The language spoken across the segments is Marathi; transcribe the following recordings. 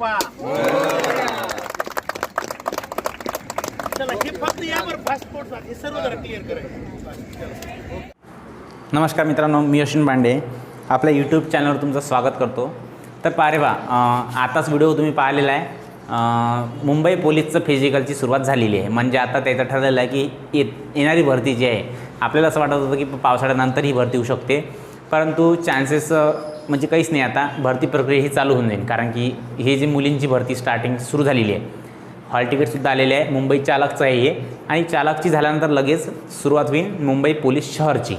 वा. चला हे फक्त यावर पासपोर्ट हे सर्व जरा क्लिअर करायचं नमस्कार मित्रांनो मी अश्विन बांडे आपल्या यूट्यूब चॅनलवर तुमचं स्वागत करतो. तर पारे बा आताच व्हिडिओ तुम्ही पाहिलेला आहे. मुंबई पोलीसचं फिजिकलची सुरुवात झालेली आहे. म्हणजे आता त्याचं ठरलेलं आहे की येत येणारी भरती जी आहे आपल्याला असं वाटत होतं की पावसाळ्यानंतर ही भरती होऊ शकते. परंतु चान्सेस म्हणजे काहीच नाही आता भरती प्रक्रिया ही चालू होऊन जाईल. कारण की हे जी मुलींची भरती स्टार्टिंग सुरू झालेली आहे हॉल तिकीटसुद्धा आलेले आहे मुंबई चालकचं आहे हे. आणि चालकची झाल्यानंतर लगेच सुरुवात होईल मुंबई पोलीस शहरची.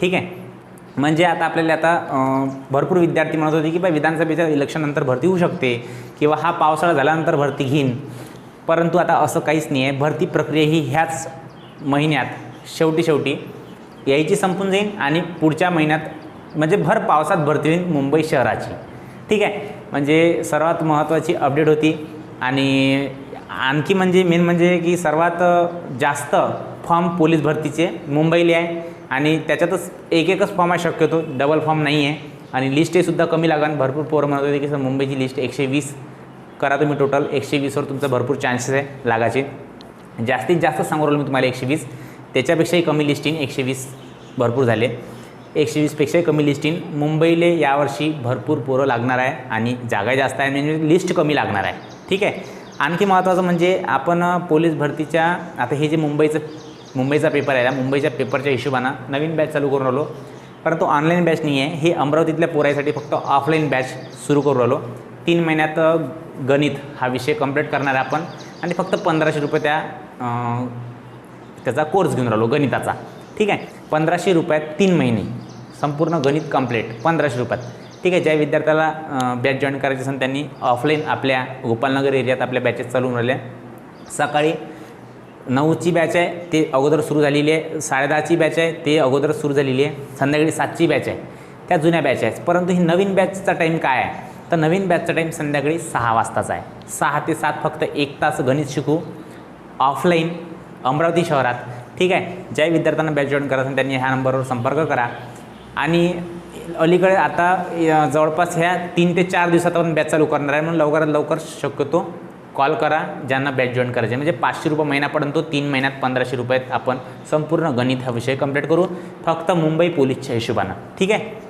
ठीक आहे? म्हणजे आता आपल्याला आता भरपूर विद्यार्थी म्हणत होते की बा विधानसभेच्या इलेक्शननंतर भरती होऊ शकते किंवा हा पावसाळा झाल्यानंतर भरती घेईन. परंतु आता असं काहीच नाही आहे. भरती प्रक्रिया ही ह्याच महिन्यात शेवटी शेवटी यायची संपून जाईल आणि पुढच्या महिन्यात म्हणजे भर पावसात भरती होईल मुंबई शहराची. ठीक आहे? म्हणजे सर्वात महत्त्वाची अपडेट होती. आणि आणखी म्हणजे मेन म्हणजे की सर्वात जास्त फॉर्म पोलीस भरतीचे मुंबईला आहे. आणि त्याच्यातच एक एकच फॉर्म आहे शक्यतो. डबल फॉर्म नाही आहे आणि लिस्टसुद्धा कमी लागन. भरपूर पोरं म्हणत होते की सर मुंबईची लिस्ट एकशे वीस करा तुम्ही टोटल एकशे वीसवर तुमचा भरपूर चान्सेस आहे लागायचे. जास्तीत जास्त सांगू राहिलो मी तुम्हाला एकशे वीस त्याच्यापेक्षाही कमी लिस्टिंग एकशे वीस भरपूर झाले. एकशे वीसपेक्षाही कमी लिस्टिंग मुंबईले यावर्षी भरपूर पोरं लागणार आहे आणि जागा जास्त आहे म्हणजे लिस्ट कमी लागणार आहे. ठीक आहे? आणखी महत्त्वाचं म्हणजे आपण पोलीस भरतीच्या आता हे जे मुंबईचं मुंबईचा पेपर आहे मुंबईच्या पेपरच्या हिशोबानं नवीन बॅच चालू करून राहिलो परंतु ऑनलाईन बॅच नाही आहे हे अमरावतीतल्या पोरायसाठी फक्त ऑफलाईन बॅच सुरू करू राहिलो तीन महिन्यात गणित हा विषय कंप्लीट करणार आहे आपण. आणि फक्त पंधराशे रुपये त्या त्याचा कोर्स घेऊन राहिलो गणिताचा. ठीक आहे? पंधराशे रुपयात तीन महिने. संपूर्ण गणित कंप्लीट पंधराशे रुपयात. ठीक आहे ज्या विद्यार्थ्याला बॅच जॉईन करायची असेल त्यांनी ऑफलाईन आपल्या गोपालनगर एरियात आपल्या बॅचेस चालून राहिल्या. सकाळी नऊची बॅच आहे ते अगोदर सुरू झालेली आहे. साडेदहाची बॅच आहे ते अगोदर सुरू झालेली आहे. संध्याकाळी सातची बॅच आहे. त्या जुन्या बॅच आहेत. परंतु ही नवीन बॅचचा टाईम काय आहे? तर नवीन बॅचचा टाईम संध्याकाळी सहा वाजताचा आहे. सहा ते सात फक्त एक तास गणित शिकू. ऑफलाईन अमरावती शहरात. ठीक आहे ज्या विद्यार्थ्यांना बॅच जॉईन करायचं त्यांनी ह्या नंबरवर संपर्क करा. आणि अलीकडे आता जवळपास ह्या तीन ते चार दिवसात आपण बॅच चालू करणार आहे. म्हणून लवकरात लवकर शक्यतो कॉल करा ज्यांना बॅच जॉईन करायचे म्हणजे पाचशे रुपये महिन्यापर्यंत तीन महिन्यात पंधराशे रुपयात आपण संपूर्ण गणित हा विषय कंप्लीट करू. फक्त मुंबई पोलीसच्या हिशोबानं. ठीक आहे?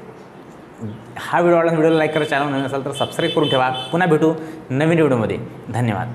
हा व्हिडिओ आवडला व्हिडिओला लाईक करा चॅनल नवीन असाल तर सबस्क्राईब करून ठेवा. पुन्हा भेटू नवीन व्हिडिओमध्ये धन्यवाद.